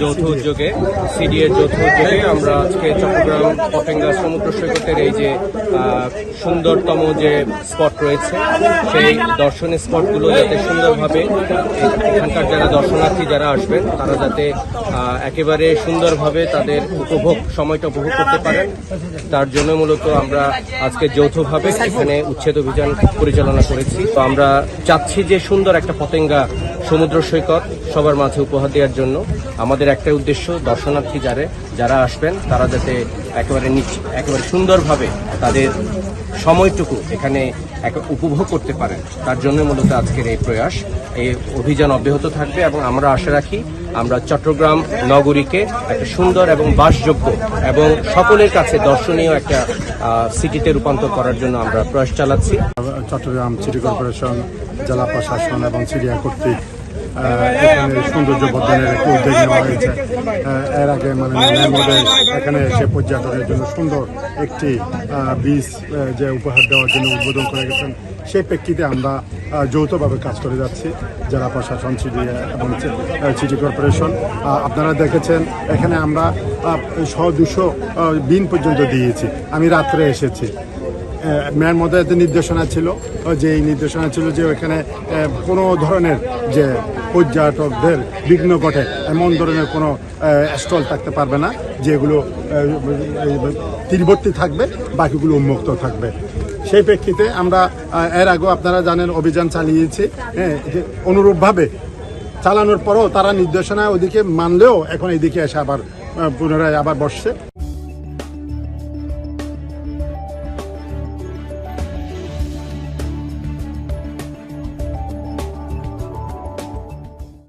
যৌথ উদ্যোগে সিডিএর যৌথ উদ্যোগে আমরা আজকে চট্টগ্রাম পতেঙ্গা সমুদ্র সৈকতের এই যে সুন্দরতম যে স্পট রয়েছে, সেই দর্শনীয় স্পটগুলো যাতে সুন্দরভাবে এখানকার যারা দর্শনার্থী যারা আসবেন, তারা যাতে একেবারে সুন্দরভাবে তাদের উপভোগ, সময়টা উপভোগ করতে পারেন। তার জন্য মূলত আমরা আজকে যৌথভাবে এখানে উচ্ছেদ অভিযান পরিচালনা করেছি। তো আমরা চাচ্ছি যে সুন্দর একটা পতেঙ্গা সমুদ্র সৈকত সবার মাঝে উপহার দেওয়ার জন্য। আমাদের একটা উদ্দেশ্য, দর্শনার্থী যারা যারা আসবেন, তারা যাতে একেবারে নিচ- একেবারে সুন্দরভাবে তাদের সময়টুকু এখানে এক- উপভোগ করতে পারেন। তার জন্য মূলত আজকের এই প্রয়াস। এই অভিযান অব্যাহত থাকবে এবং আমরা আশা রাখি আমরা চট্টগ্রাম নগরীকে একটা সুন্দর এবং বাসযোগ্য এবং সকলের কাছে দর্শনীয় একটা সিটিতে রূপান্তর করার জন্য আমরা প্রয়াস চালাচ্ছি। চট্টগ্রাম সিটি কর্পোরেশন, জেলা প্রশাসন এবং সিরিয়া কর্তৃক সৌন্দর্য বর্ধনের একটি উদ্যোগ নেওয়া হয়েছে। এর আগে মানে এখানে এসে পর্যটনের জন্য সুন্দর একটি বীজ যে উপহার দেওয়ার জন্য উদ্বোধন করে গেছেন। সেই প্রেক্ষিতে আমরা যৌথভাবে কাজ করে যাচ্ছি। জেলা প্রশাসন সিটি এবং সিটি কর্পোরেশন। আপনারা দেখেছেন, এখানে আমরা শ দুশো বিন পর্যন্ত দিয়েছি। আমি রাত্রে এসেছি। মেয়ের মধ্যে একটা নির্দেশনা ছিল যে এই নির্দেশনা ছিল যে ওখানে কোনো ধরনের যে পর্যটকদের বিঘ্ন ঘটে, এমন ধরনের কোনো স্টল থাকতে পারবে না, যেগুলো তীরবর্তী থাকবে, বাকিগুলো উন্মুক্ত থাকবে। সেই প্রেক্ষিতে আমরা এর আগেও আপনারা জানেন, অভিযান চালিয়েছি হ্যাঁ অনুরূপভাবে চালানোর পরও তারা নির্দেশনা ওদিকে মানলেও এখন এদিকে এসে আবার পুনরায় আবার বসছে।